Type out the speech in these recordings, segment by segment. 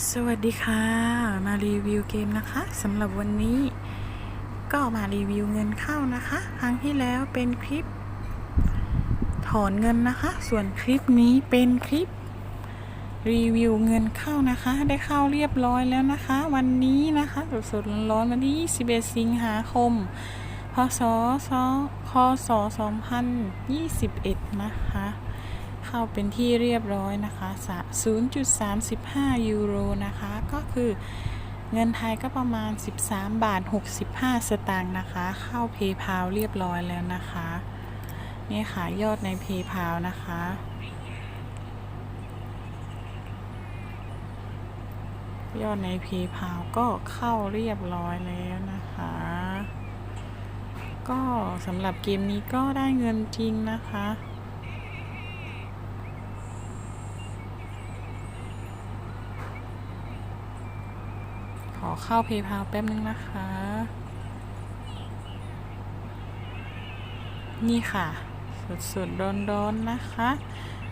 สวัสดีค่ะ มารีวิวเกมนะคะสำหรับวันนี้ ก็มารีวิวเงินเข้านะคะ ครั้งที่แล้วเป็นคลิป ถอนเงินนะคะ ส่วนคลิปนี้เป็นคลิป รีวิวเงินเข้านะคะ ได้เข้าเรียบร้อยแล้วนะคะ วันนี้นะคะสดๆร้อนๆวันที่ 21 สิงหาคม พศคศ2021 นะคะ เข้าเป็นที่เรียบร้อยนะคะสะ0.35 ยูโรนะคะ ก็คือเงินไทยก็ประมาณ 13 บาท 65 สตางค์นะคะ เข้า PayPal เรียบร้อยแล้วนะคะ นี่ค่ะยอดใน PayPal นะคะยอดใน PayPal ก็เข้าเรียบร้อยแล้วนะคะ ก็สำหรับเกมนี้ก็ได้เงินจริงนะคะ อเข้า PayPal แป๊บนึงนะคะ นี่ค่ะ สดๆร้อนๆนะคะ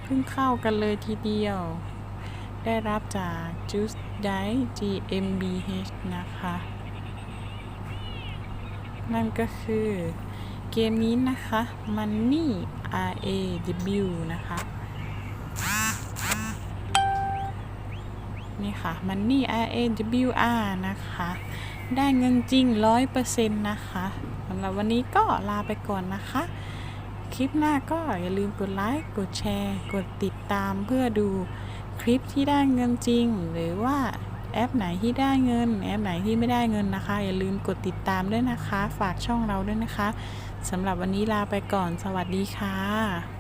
เพิ่งเข้ากันเลยทีเดียว ได้รับจาก Juice d i GmbH นะคะ นั่นก็คือเกมนี้นะคะ Money R A W นะคะ นี่ค่ะ Money R A W R นะคะ ได้เงินจริง 100%นะคะสำหรับวันนี้ก็ลาไปก่อนนะคะ คลิปหน้าก็อย่าลืมกดไลค์ กดแชร์ กดติดตามเพื่อดูคลิปที่ได้เงินจริง หรือว่าแอปไหนที่ได้เงิน แอปไหนที่ไม่ได้เงินนะคะ อย่าลืมกดติดตามด้วยนะคะ ฝากช่องเราด้วยนะคะสำหรับวันนี้ลาไปก่อน สวัสดีค่ะ